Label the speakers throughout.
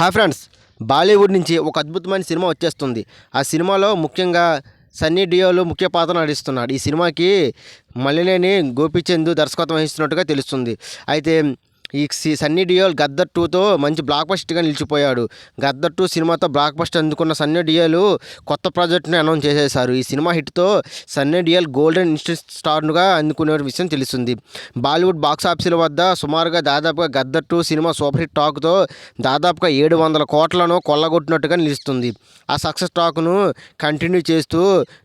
Speaker 1: Hi friends Bollywood నుంచి ఒక అద్భుతమైన సినిమా వచ్చేస్తుంది. ఆ సినిమాలో ముఖ్యంగా సన్నీ డియోలు ముఖ్య పాత్ర నటిస్తున్నాడు. ఈ సినిమాకి మల్లినేని గోపిచంద్ దర్శకత్వం వహిస్తున్నట్టుగా తెలుస్తుంది. అయితే ఈ సన్నీ డియోల్ గద్దర్ టూతో మంచి బ్లాక్ బస్టర్గా నిలిచిపోయాడు. గద్దర్ టూ సినిమాతో బ్లాక్ బస్టర్ అందుకున్న సన్నీ డియోలు కొత్త ప్రాజెక్ట్ని అనౌన్స్ చేసేశారు. ఈ సినిమా హిట్తో సన్నీ డియోల్ గోల్డెన్ ఇన్స్టెంట్ స్టార్గా అందుకునే విషయం తెలుస్తుంది. బాలీవుడ్ బాక్స్ ఆఫీసుల వద్ద సుమారుగా దాదాపుగా గద్దర్ టూ సినిమా సూపర్ హిట్ టాక్తో దాదాపుగా ఏడు వందల కోట్లను కొల్లగొట్టినట్టుగా నిలుస్తుంది. ఆ సక్సెస్ టాక్ను కంటిన్యూ చేస్తూ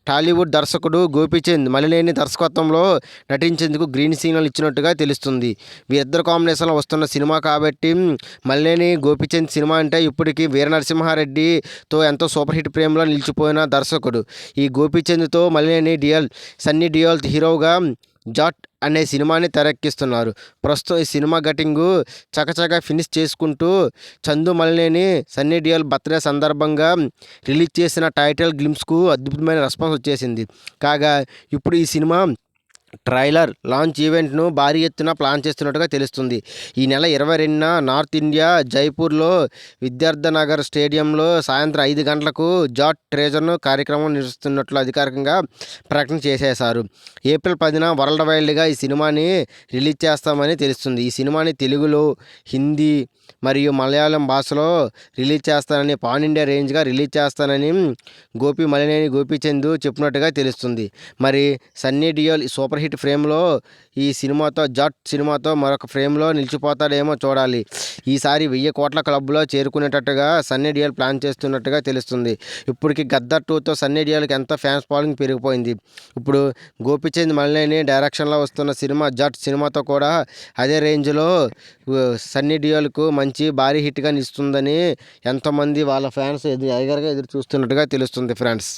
Speaker 1: టాలీవుడ్ దర్శకుడు గోపీచంద్ మలినేని దర్శకత్వంలో నటించేందుకు గ్రీన్ సిగ్నల్ ఇచ్చినట్టుగా తెలుస్తుంది. వీరిద్దరు కాంబినేషన్లో వస్తున్న సినిమా కాబట్టి మల్లేని గోపీచంద్ సినిమా అంటే ఇప్పటికీ వీర నరసింహారెడ్డితో ఎంతో సూపర్ హిట్ ప్రేమలో నిలిచిపోయిన దర్శకుడు. ఈ గోపీచంద్తో మల్లేని డియల్ సన్నీ డియోల్ హీరోగా జాట్ అనే సినిమాని తెరక్కిస్తున్నారు ప్రస్తుతం ఈ సినిమా గటింగు చకచక ఫినిష్ చేసుకుంటూ చందు మల్లేని సన్నీ డియోల్ బర్త్డే సందర్భంగా రిలీజ్ చేసిన టైటిల్ గ్లిమ్స్కు అద్భుతమైన రెస్పాన్స్ వచ్చేసింది. కాగా ఇప్పుడు ఈ సినిమా ట్రైలర్ లాంచ్ ఈవెంట్ను భారీ ఎత్తున ప్లాన్ చేస్తున్నట్టుగా తెలుస్తుంది. ఈ నెల ఇరవై రెండున నార్త్ ఇండియా జైపూర్లో విద్యార్థనగర్ స్టేడియంలో సాయంత్రం ఐదు గంటలకు జాట్ ట్రేజర్ను కార్యక్రమం నిర్వహిస్తున్నట్లు అధికారికంగా ప్రకటన చేసేశారు. ఏప్రిల్ పదిన వరల్డ్ వైల్డ్గా ఈ సినిమాని రిలీజ్ చేస్తామని తెలుస్తుంది. ఈ సినిమాని తెలుగులో హిందీ మరియు మలయాళం భాషలో రిలీజ్ చేస్తానని పాన్ ఇండియా రేంజ్గా రిలీజ్ చేస్తానని గోపి మలినేని గోపీచంద్ చెప్పినట్టుగా తెలుస్తుంది. మరి సన్నీ డియోల్ సూపర్ హిట్ ఫ్రేమ్లో ఈ సినిమాతో జట్ సినిమాతో మరొక ఫ్రేమ్లో నిలిచిపోతాడేమో చూడాలి. ఈసారి వెయ్యి కోట్ల క్లబ్లో చేరుకునేటట్టుగా సన్నీ డియోల్ ప్లాన్ చేస్తున్నట్టుగా తెలుస్తుంది. ఇప్పటికి గద్దర్ టూతో సన్నీ డియోల్కి ఎంత ఫ్యాన్స్ ఫాలోయింగ్ పెరిగిపోయింది. ఇప్పుడు గోపిచంద్ మల్లేని డైరెక్షన్లో వస్తున్న సినిమా జట్ సినిమాతో కూడా అదే రేంజ్లో సన్నీ డియోల్కు మంచి భారీ హిట్గా నిలుస్తుందని ఎంతోమంది వాళ్ళ ఫ్యాన్స్ ఎదురు ఎగరగా ఎదురు చూస్తున్నట్టుగా తెలుస్తుంది ఫ్రెండ్స్.